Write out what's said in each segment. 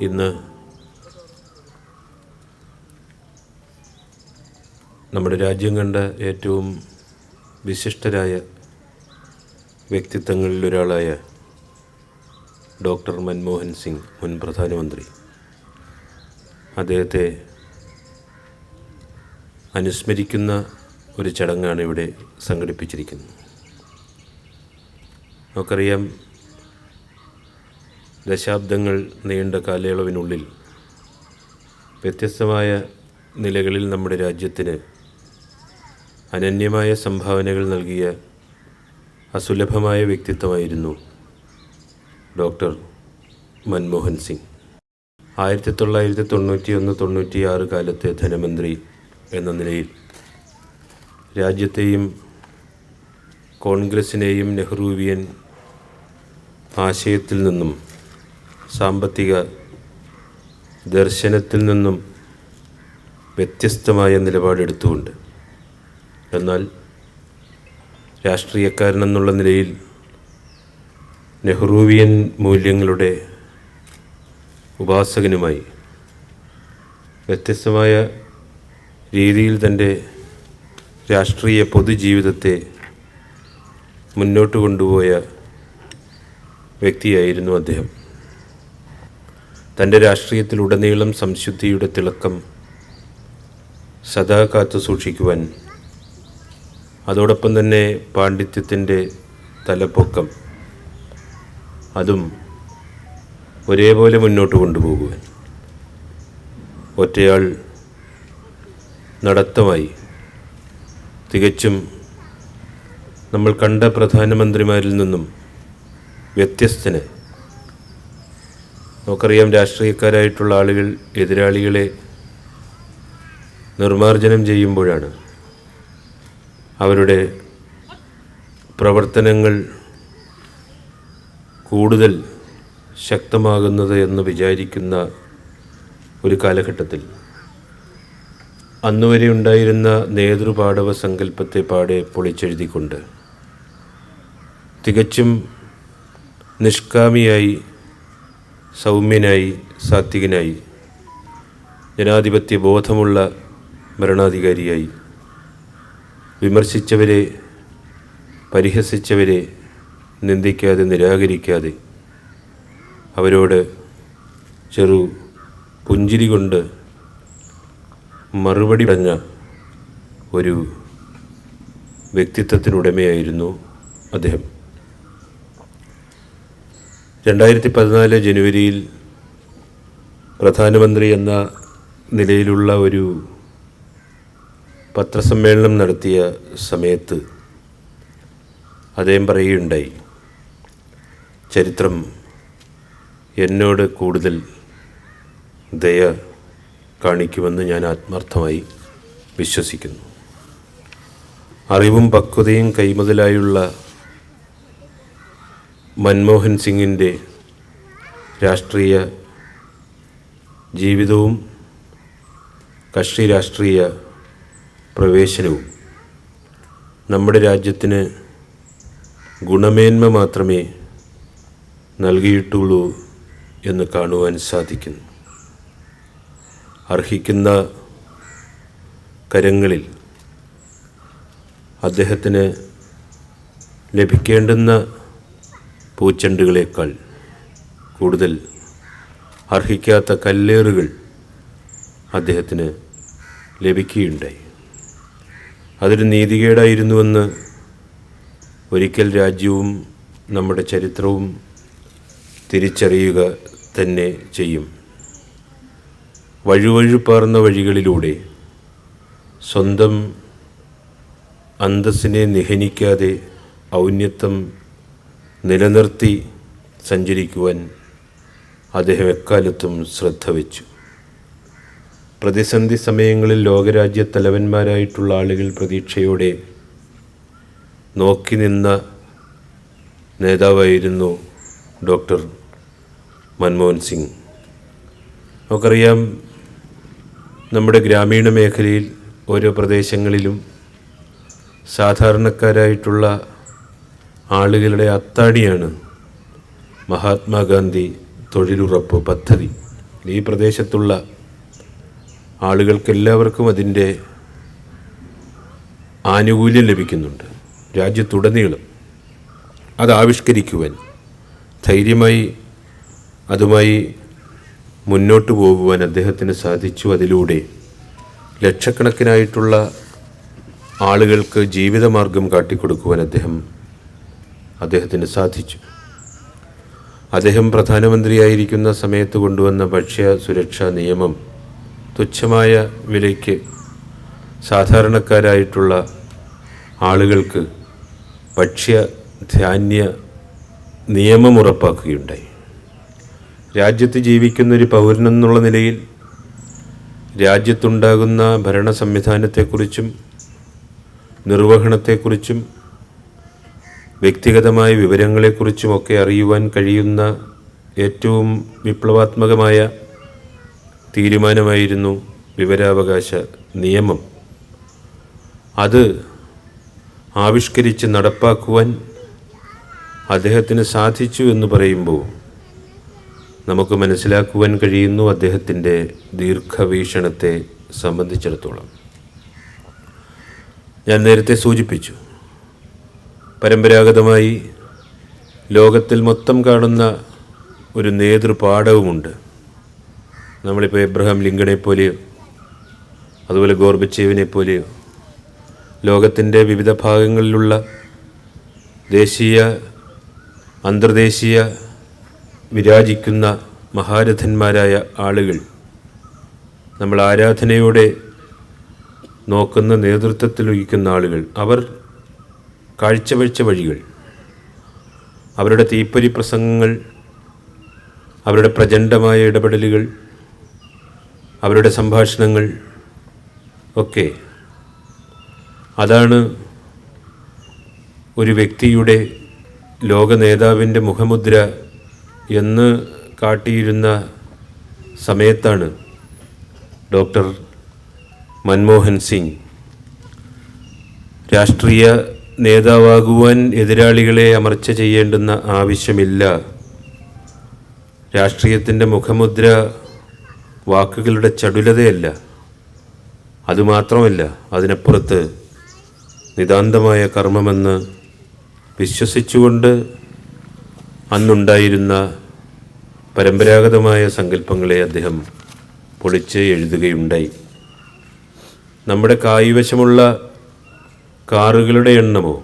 ഇന്ന് നമ്മുടെ രാജ്യം കണ്ട ഏറ്റവും വിശിഷ്ടരായ വ്യക്തിത്വങ്ങളിൽ ഒരാളായ ഡോക്ടർ മൻമോഹൻ സിംഗ് മുൻ പ്രധാനമന്ത്രി. അദ്ദേഹത്തെ അനുസ്മരിക്കുന്ന ഒരു ചടങ്ങാണ് ഇവിടെ സംഘടിപ്പിച്ചിരിക്കുന്നത്. നമുക്കറിയാം ദശാബ്ദങ്ങൾ നീണ്ട കാലയളവിനുള്ളിൽ വ്യത്യസ്തമായ നിലകളിൽ നമ്മുടെ രാജ്യത്തിന് അനന്യമായ സംഭാവനകൾ നൽകിയ അസുലഭമായ വ്യക്തിത്വമായിരുന്നു ഡോക്ടർ മൻമോഹൻ സിംഗ്. ആയിരത്തി തൊള്ളായിരത്തി തൊണ്ണൂറ്റി ഒന്ന് തൊണ്ണൂറ്റിയാറ് കാലത്തെ ധനമന്ത്രി എന്ന നിലയിൽ രാജ്യത്തെയും കോൺഗ്രസിനെയും നെഹ്റുവിയൻ ആശയത്തിൽ നിന്നും സാമ്പത്തിക ദർശനത്തിൽ നിന്നും വ്യത്യസ്തമായ നിലപാടെടുത്തുകൊണ്ട്. എന്നാൽ രാഷ്ട്രീയക്കാരനെന്നുള്ള നിലയിൽ നെഹ്റുവിയൻ മൂല്യങ്ങളുടെ ഉപാസകനുമായി വ്യത്യസ്തമായ രീതിയിൽ തന്റെ രാഷ്ട്രീയ പൊതുജീവിതത്തെ മുന്നോട്ട് കൊണ്ടുപോയ വ്യക്തിയായിരുന്നു അദ്ദേഹം. തന്റെ രാഷ്ട്രീയത്തിലുടനീളം സംശുദ്ധിയുടെ തിളക്കം സദാ കാത്തു സൂക്ഷിക്കുവാൻ അതോടൊപ്പം തന്നെ പാണ്ഡിത്യത്തിന്റെ തലപ്പൊക്കം അതും ഒരേപോലെ മുന്നോട്ട് കൊണ്ടുപോകുവാൻ. ഒറ്റയാൾ നടത്തമായി തികച്ചും നമ്മൾ കണ്ട പ്രധാനമന്ത്രിമാരിൽ നിന്നും വ്യത്യസ്തന് നമുക്കറിയാം രാഷ്ട്രീയക്കാരായിട്ടുള്ള ആളുകൾ എതിരാളികളെ നിർമാർജനം ചെയ്യുമ്പോഴാണ് അവരുടെ പ്രവർത്തനങ്ങൾ കൂടുതൽ ശക്തമാകുന്നത് എന്ന് വിചാരിക്കുന്ന ഒരു കാലഘട്ടത്തിൽ അന്നുവരെ ഉണ്ടായിരുന്ന നേതൃപാടവ സങ്കല്പത്തെ പാടെ പൊളിച്ചെഴുതിക്കൊണ്ട് തികച്ചും നിഷ്കാമിയായി സൗമ്യനായി സാത്വികനായി ജനാധിപത്യ ബോധമുള്ള ഭരണാധികാരിയായി വിമർശിച്ചവരെ പരിഹസിച്ചവരെ നിന്ദിക്കാതെ നിരാകരിക്കാതെ അവരോട് ചെറു പുഞ്ചിരി കൊണ്ട് മറുപടി പറഞ്ഞ ഒരു വ്യക്തിത്വത്തിനുടമയായിരുന്നു അദ്ദേഹം. രണ്ടായിരത്തി പതിനാല് ജനുവരിയിൽ പ്രധാനമന്ത്രി എന്ന നിലയിലുള്ള ഒരു പത്രസമ്മേളനം നടത്തിയ സമയത്ത് അദ്ദേഹം പറയുകയുണ്ടായി. ചരിത്രം എന്നോട് കൂടുതൽ ദയ കാണിക്കുമെന്ന് ഞാൻ ആത്മാർത്ഥമായി വിശ്വസിക്കുന്നു. അറിവും പക്വതയും കൈമുതലായുള്ള മൻമോഹൻ സിംഗിന്റെ രാഷ്ട്രീയ ജീവിതവും കക്ഷി രാഷ്ട്രീയ പ്രവേശനവും നമ്മുടെ രാജ്യത്തിന് ഗുണമേന്മ മാത്രമേ നൽകിയിട്ടുള്ളൂ എന്ന് കാണുവാൻ സാധിക്കുന്നു. അർഹിക്കുന്ന കരങ്ങളിൽ അദ്ദേഹത്തിന് ലഭിക്കേണ്ടുന്ന പൂച്ചെണ്ടുകളേക്കാൾ കൂടുതൽ അർഹിക്കാത്ത കല്ലേറുകൾ അദ്ദേഹത്തിന് ലഭിക്കുകയുണ്ടായി. അതൊരു നീതികേടായിരുന്നുവെന്ന് ഒരിക്കൽ രാജ്യവും നമ്മുടെ ചരിത്രവും തിരിച്ചറിയുക തന്നെ ചെയ്യും. വഴുവഴുപ്പാർന്ന വഴികളിലൂടെ സ്വന്തം അന്തസ്സിനെ നിഹനിക്കാതെ ഔന്നത്യം നിലനിർത്തി സഞ്ചരിക്കുവാൻ അദ്ദേഹം എക്കാലത്തും ശ്രദ്ധ വെച്ചു. പ്രതിസന്ധി സമയങ്ങളിൽ ലോകരാജ്യ തലവന്മാരായിട്ടുള്ള ആളുകൾ പ്രതീക്ഷയോടെ നോക്കി നിന്ന നേതാവായിരുന്നു ഡോക്ടർ മൻമോഹൻ സിംഗ്. നമുക്കറിയാം നമ്മുടെ ഗ്രാമീണ മേഖലയിൽ ഓരോ പ്രദേശങ്ങളിലും സാധാരണക്കാരായിട്ടുള്ള ആളുകളുടെ അത്താണിയാണ് മഹാത്മാഗാന്ധി തൊഴിലുറപ്പ് പദ്ധതി. ഈ പ്രദേശത്തുള്ള ആളുകൾക്കെല്ലാവർക്കും അതിന്റെ ആനുകൂല്യം ലഭിക്കുന്നുണ്ട്. രാജ്യത്തുടനീളം അത് ആവിഷ്കരിക്കുവാൻ ധൈര്യമായി അതുമായി മുന്നോട്ട് പോകുവാൻ അദ്ദേഹത്തിന് സാധിച്ചു. അതിലൂടെ ലക്ഷക്കണക്കിനായിട്ടുള്ള ആളുകൾക്ക് ജീവിതമാർഗം കാട്ടിക്കൊടുക്കുവാൻ അദ്ദേഹം അദ്ദേഹത്തിന് സാധിച്ചു. അദ്ദേഹം പ്രധാനമന്ത്രിയായിരിക്കുന്ന സമയത്ത് കൊണ്ടുവന്ന ഭക്ഷ്യ സുരക്ഷാ നിയമം തുച്ഛമായ വിലയ്ക്ക് സാധാരണക്കാരായിട്ടുള്ള ആളുകൾക്ക് ഭക്ഷ്യ ധാന്യ നിയമം ഉറപ്പാക്കുകയുണ്ടായി. രാജ്യത്ത് ഒരു പൗരനെന്നുള്ള നിലയിൽ രാജ്യത്തുണ്ടാകുന്ന ഭരണ സംവിധാനത്തെക്കുറിച്ചും നിർവഹണത്തെക്കുറിച്ചും വ്യക്തിഗതമായ വിവരങ്ങളെക്കുറിച്ചുമൊക്കെ അറിയുവാൻ കഴിയുന്ന ഏറ്റവും വിപ്ലവാത്മകമായ തീരുമാനമായിരുന്നു വിവരാവകാശ നിയമം. അത് ആവിഷ്കരിച്ച് നടപ്പാക്കുവാൻ അദ്ദേഹത്തിന് സാധിച്ചു എന്ന് പറയുമ്പോൾ നമുക്ക് മനസ്സിലാക്കുവാൻ കഴിയുന്നു അദ്ദേഹത്തിന്റെ ദീർഘവീക്ഷണത്തെ സംബന്ധിച്ചിടത്തോളം. ഞാൻ നേരത്തെ സൂചിപ്പിച്ചു പരമ്പരാഗതമായി ലോകത്തിൽ മൊത്തം കാണുന്ന ഒരു നേതൃപാഠവുമുണ്ട്. നമ്മളിപ്പോൾ എബ്രഹാം ലിങ്കണെ പോലെയോ അതുപോലെ ഗോർബച്ചേവിനെ പോലെയോ ലോകത്തിന്റെ വിവിധ ഭാഗങ്ങളിലുള്ള ദേശീയ അന്തർദേശീയ വിരാജിക്കുന്ന മഹാരഥന്മാരായ ആളുകൾ നമ്മൾ ആരാധനയോടെ നോക്കുന്ന നേതൃത്വത്തിൽ വഹിക്കുന്ന ആളുകൾ. അവർ കാഴ്ചവഴ്ച വഴികൾ അവരുടെ തീപ്പൊരി പ്രസംഗങ്ങൾ അവരുടെ പ്രചണ്ഡമായ ഇടപെടലുകൾ അവരുടെ സംഭാഷണങ്ങൾ ഒക്കെ അതാണ് ഒരു വ്യക്തിയുടെ ലോക നേതാവിന്റെ മുഖമുദ്ര എന്ന് കാട്ടിയിരുന്ന സമയത്താണ് ഡോക്ടർ മൻമോഹൻ സിംഗ് രാഷ്ട്രീയ നേതാവാകുവാൻ എതിരാളികളെ അമർച്ച ചെയ്യേണ്ടുന്ന ആവശ്യമില്ല. രാഷ്ട്രീയത്തിന്റെ മുഖമുദ്ര വാക്കുകളുടെ ചടുലതയല്ല. അതുമാത്രമല്ല അതിനപ്പുറത്ത് നിതാന്തമായ കർമ്മമെന്ന് വിശ്വസിച്ചുകൊണ്ട് അന്നുണ്ടായിരുന്ന പരമ്പരാഗതമായ സങ്കല്പങ്ങളെ അദ്ദേഹം പൊളിച്ച് എഴുതുകയുണ്ടായി. നമ്മുടെ കായ്വശമുള്ള കാറുകളുടെ എണ്ണമോ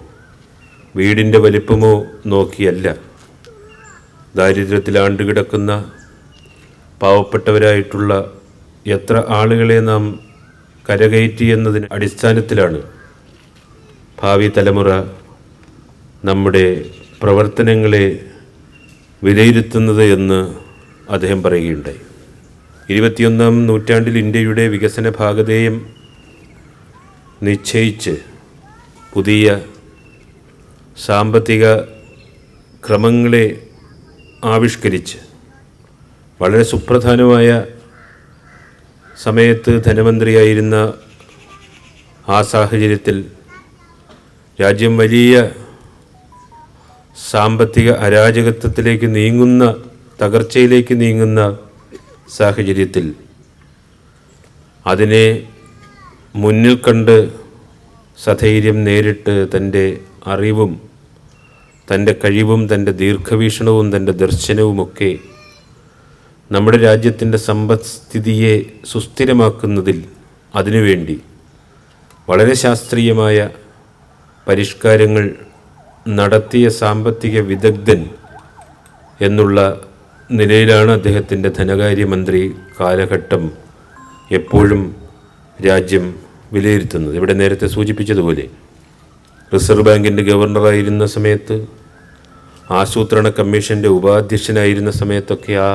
വീടിന്റെ വലിപ്പമോ നോക്കിയല്ല. ദാരിദ്ര്യത്തിൽ ആണ്ടുകിടക്കുന്ന പാവപ്പെട്ടവരായിട്ടുള്ള എത്ര ആളുകളെ നാം കരകയറ്റി എന്നതിന് അടിസ്ഥാനത്തിലാണ് ഭാവി തലമുറ നമ്മുടെ പ്രവർത്തനങ്ങളെ വിലയിരുത്തുന്നത് എന്ന് അദ്ദേഹം പറയുകയുണ്ടായി. ഇരുപത്തിയൊന്നാം നൂറ്റാണ്ടിൽ ഇന്ത്യയുടെ വികസന ഭാഗധേയം നിശ്ചയിച്ച് പുതിയ സാമ്പത്തിക ക്രമങ്ങളെ ആവിഷ്കരിച്ച് വളരെ സുപ്രധാനമായ സമയത്ത് ധനമന്ത്രിയായിരുന്ന ആ സാഹചര്യത്തിൽ രാജ്യം വലിയ സാമ്പത്തിക അരാജകത്വത്തിലേക്ക് നീങ്ങുന്ന തകർച്ചയിലേക്ക് നീങ്ങുന്ന സാഹചര്യത്തിൽ അതിനെ മുന്നിൽ കണ്ട് സധൈര്യം നേരിട്ട് തന്റെ അറിവും തന്റെ കഴിവും തന്റെ ദീർഘവീക്ഷണവും തന്റെ ദർശനവുമൊക്കെ നമ്മുടെ രാജ്യത്തിന്റെ സമ്പദ്സ്ഥിതിയെ സുസ്ഥിരമാക്കുന്നതിൽ അതിനുവേണ്ടി വളരെ ശാസ്ത്രീയമായ പരിഷ്കാരങ്ങൾ നടത്തിയ സാമ്പത്തിക വിദഗ്ധൻ എന്നുള്ള നിലയിലാണ് അദ്ദേഹത്തിന്റെ ധനകാര്യമന്ത്രി കാലഘട്ടം എപ്പോഴും രാജ്യം വിലയിരുത്തുന്നത്. ഇവിടെ നേരത്തെ സൂചിപ്പിച്ചതുപോലെ റിസർവ് ബാങ്കിന്റെ ഗവർണറായിരുന്ന സമയത്ത് ആസൂത്രണ കമ്മീഷന്റെ ഉപാധ്യക്ഷനായിരുന്ന സമയത്തൊക്കെ ആ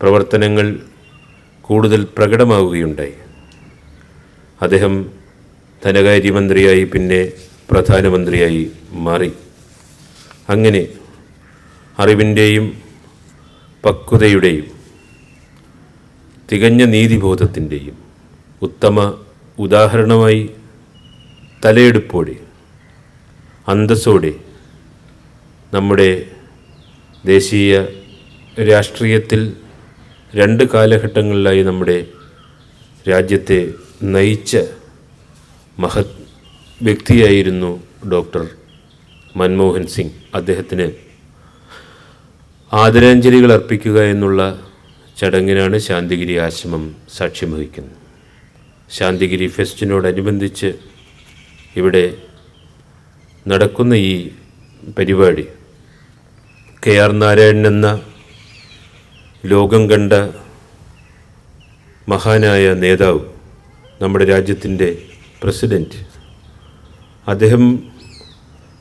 പ്രവർത്തനങ്ങൾ കൂടുതൽ പ്രകടമാവുകയുണ്ടായി. അദ്ദേഹം ധനകാര്യമന്ത്രിയായി പിന്നെ പ്രധാനമന്ത്രിയായി മാറി. അങ്ങനെ അറിവിന്റെയും പക്വതയുടെയും തികഞ്ഞ നീതിബോധത്തിന്റെയും ഉത്തമ ഉദാഹരണമായി തലയെടുപ്പോടെ അന്തസ്സോടെ നമ്മുടെ ദേശീയ രാഷ്ട്രീയത്തിൽ രണ്ട് കാലഘട്ടങ്ങളിലായി നമ്മുടെ രാജ്യത്തെ നയിച്ച മഹത് വ്യക്തിയായിരുന്നു ഡോക്ടർ മൻമോഹൻ സിംഗ്. അദ്ദേഹത്തിന് ആദരാഞ്ജലികൾ അർപ്പിക്കുക എന്നുള്ള ചടങ്ങിനാണ് ശാന്തിഗിരി ആശ്രമം സാക്ഷ്യം വഹിക്കുന്നത് ശാന്തിഗിരി ഫെസ്റ്റിനോടനുബന്ധിച്ച് ഇവിടെ നടക്കുന്ന ഈ പരിപാടി കെ ആർ നാരായണൻ എന്ന ലോകം കണ്ട മഹാനായ നേതാവ് നമ്മുടെ രാജ്യത്തിന്റെ പ്രസിഡന്റ് അദ്ദേഹം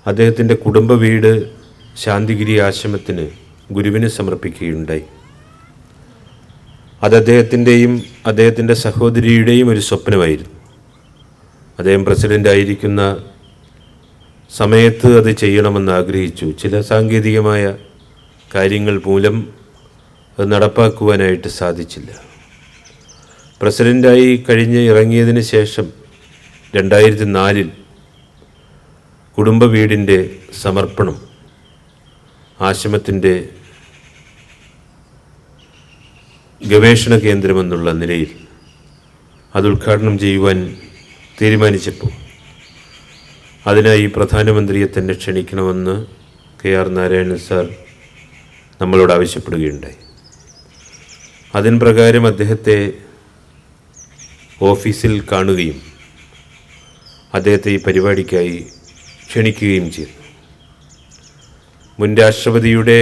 അദ്ദേഹത്തിന്റെ കുടുംബ വീട് ശാന്തിഗിരി ആശ്രമത്തിന് ഗുരുവിന് സമർപ്പിക്കുകയുണ്ടായി. അത് അദ്ദേഹത്തിന്റെയും അദ്ദേഹത്തിന്റെ സഹോദരിയുടെയും ഒരു സ്വപ്നമായിരുന്നു. അദ്ദേഹം പ്രസിഡന്റ് ആയിരിക്കുന്ന സമയത്ത് അത് ചെയ്യണമെന്ന് ആഗ്രഹിച്ചു. ചില സാങ്കേതികമായ കാര്യങ്ങൾ മൂലം അത് നടപ്പാക്കുവാനായിട്ട് സാധിച്ചില്ല. പ്രസിഡന്റായി കഴിഞ്ഞ് ഇറങ്ങിയതിന് ശേഷം രണ്ടായിരത്തി നാലിൽ കുടുംബ വീടിന്റെ സമർപ്പണം ആശ്രമത്തിന്റെ ഗവേഷണ കേന്ദ്രമെന്നുള്ള നിലയിൽ അത് ഉദ്ഘാടനം ചെയ്യുവാൻ തീരുമാനിച്ചപ്പോൾ അതിനായി പ്രധാനമന്ത്രിയെ തന്നെ ക്ഷണിക്കണമെന്ന് കെ ആർ നാരായണൻ സാർ നമ്മളോട് ആവശ്യപ്പെടുകയുണ്ടായി. അതിന് പ്രകാരം അദ്ദേഹത്തെ ഓഫീസിൽ കാണുകയും അദ്ദേഹത്തെ ഈ പരിപാടിക്കായി ക്ഷണിക്കുകയും ചെയ്തു. മുൻ രാഷ്ട്രപതിയുടെ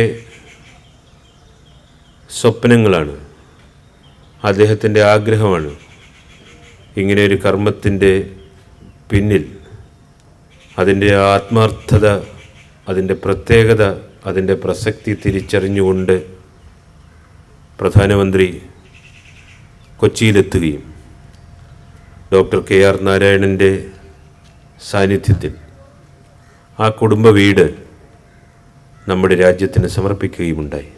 സ്വപ്നങ്ങളാണ്. അദ്ദേഹത്തിന്റെ ആഗ്രഹമാണ് ഇങ്ങനെ ഒരു കർമ്മത്തിന്റെ പിന്നിൽ അതിന്റെ ആത്മാർത്ഥത അതിന്റെ പ്രത്യേകത അതിന്റെ പ്രസക്തി തിരിച്ചറിഞ്ഞുകൊണ്ട് പ്രധാനമന്ത്രി കൊച്ചിയിലെത്തുകയും ഡോക്ടർ കെ ആർ നാരായണന്റെ സാന്നിധ്യത്തിൽ ആ കുടുംബ വീട് നമ്മുടെ രാജ്യത്തിന് സമർപ്പിക്കുകയുമുണ്ടായി.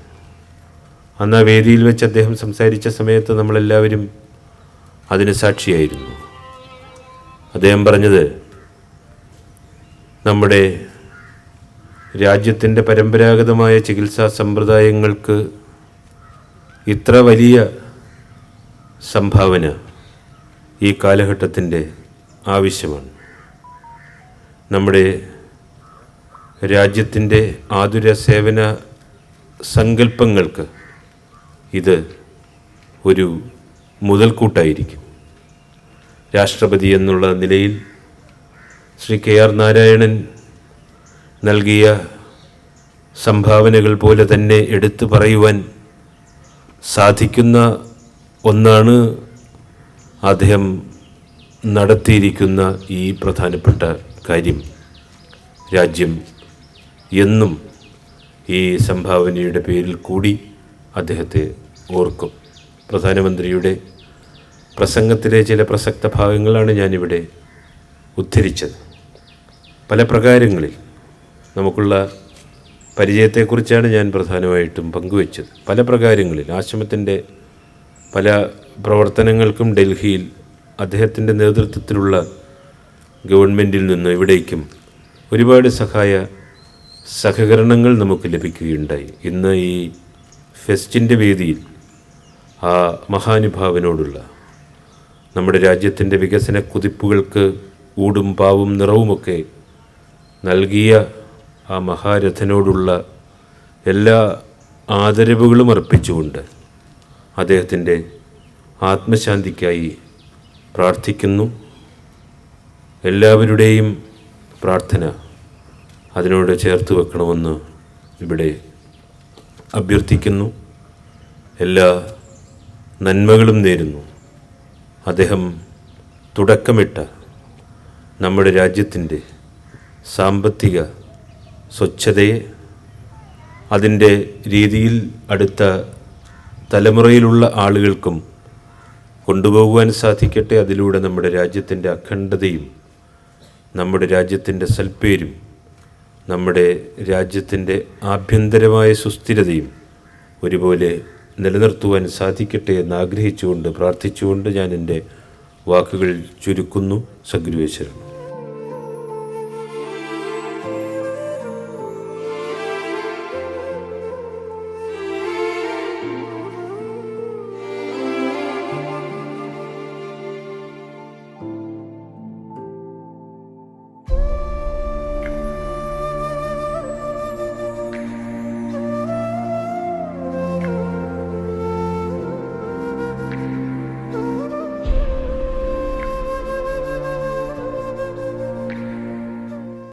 അന്ന് ആ വേദിയിൽ വെച്ച് അദ്ദേഹം സംസാരിച്ച സമയത്ത് നമ്മളെല്ലാവരും അതിന് സാക്ഷിയായിരുന്നു. അദ്ദേഹം പറഞ്ഞത് നമ്മുടെ രാജ്യത്തിന്റെ പരമ്പരാഗതമായ ചികിത്സാ സമ്പ്രദായങ്ങൾക്ക് ഇത്ര വലിയ സംഭാവന ഈ കാലഘട്ടത്തിന്റെ ആവശ്യമാണ്. നമ്മുടെ രാജ്യത്തിന്റെ ആതുര സേവന സങ്കല്പങ്ങൾക്ക് ഇത് ഒരു മുതൽക്കൂട്ടായിരിക്കും. രാഷ്ട്രപതി എന്നുള്ള നിലയിൽ ശ്രീ കെ ആർ നാരായണൻ നൽകിയ സംഭാവനകൾ പോലെ തന്നെ എടുത്തു പറയുവാൻ സാധിക്കുന്ന ഒന്നാണ് അദ്ദേഹം നടത്തിയിരിക്കുന്ന ഈ പ്രധാനപ്പെട്ട കാര്യം. രാജ്യം എന്നും ഈ സംഭാവനയുടെ പേരിൽ കൂടി അദ്ദേഹത്തെ ഓർക്കും. പ്രധാനമന്ത്രിയുടെ പ്രസംഗത്തിലെ ചില പ്രസക്ത ഭാഗങ്ങളാണ് ഞാനിവിടെ ഉദ്ധരിച്ചത്. പല പ്രകാരങ്ങളിൽ നമുക്കുള്ള പരിചയത്തെക്കുറിച്ചാണ് ഞാൻ പ്രധാനമായിട്ടും പങ്കുവച്ചത്. പല പ്രകാരങ്ങളിൽ ആശ്രമത്തിന്റെ പല പ്രവർത്തനങ്ങൾക്കും ഡൽഹിയിൽ അദ്ദേഹത്തിന്റെ നേതൃത്വത്തിലുള്ള ഗവൺമെന്റിൽ നിന്ന് ഇവിടേക്കും ഒരുപാട് സഹായ സഹകരണങ്ങൾ നമുക്ക് ലഭിക്കുകയുണ്ടായി. ഇന്ന് ഈ ഫെസ്റ്റിന്റെ വേദിയിൽ ആ മഹാനുഭാവനോടുള്ള നമ്മുടെ രാജ്യത്തിന്റെ വികസന കുതിപ്പുകൾക്ക് ഊടും പാവും നിറവുമൊക്കെ നൽകിയ ആ മഹാരഥനോടുള്ള എല്ലാ ആദരവുകളും അർപ്പിച്ചുകൊണ്ട് അദ്ദേഹത്തിന്റെ ആത്മശാന്തിക്കായി പ്രാർത്ഥിക്കുന്നു. എല്ലാവരുടെയും പ്രാർത്ഥന അതിനോട് ചേർത്ത് വെക്കണമെന്ന് ഇവിടെ അഭ്യർത്ഥിക്കുന്നു. എല്ലാ നന്മകളും നേരുന്നു. അദ്ദേഹം തുടക്കമിട്ട നമ്മുടെ രാജ്യത്തിന്റെ സാമ്പത്തിക സ്വച്ഛതയെ അതിന്റെ രീതിയിൽ അടുത്ത തലമുറയിലുള്ള ആളുകൾക്കും കൊണ്ടുപോകുവാൻ സാധിക്കട്ടെ. അതിലൂടെ നമ്മുടെ രാജ്യത്തിന്റെ അഖണ്ഡതയും നമ്മുടെ രാജ്യത്തിന്റെ സൽപ്പേരും നമ്മുടെ രാജ്യത്തിന്റെ ആഭ്യന്തരമായ സുസ്ഥിരതയും ഒരുപോലെ നിലനിർത്തുവാൻ സാധിക്കട്ടെ എന്ന് ആഗ്രഹിച്ചുകൊണ്ട് പ്രാർത്ഥിച്ചുകൊണ്ട് ഞാൻ എന്റെ വാക്കുകൾ ചുരുക്കുന്നു സഗുരുവേശ്വരൻ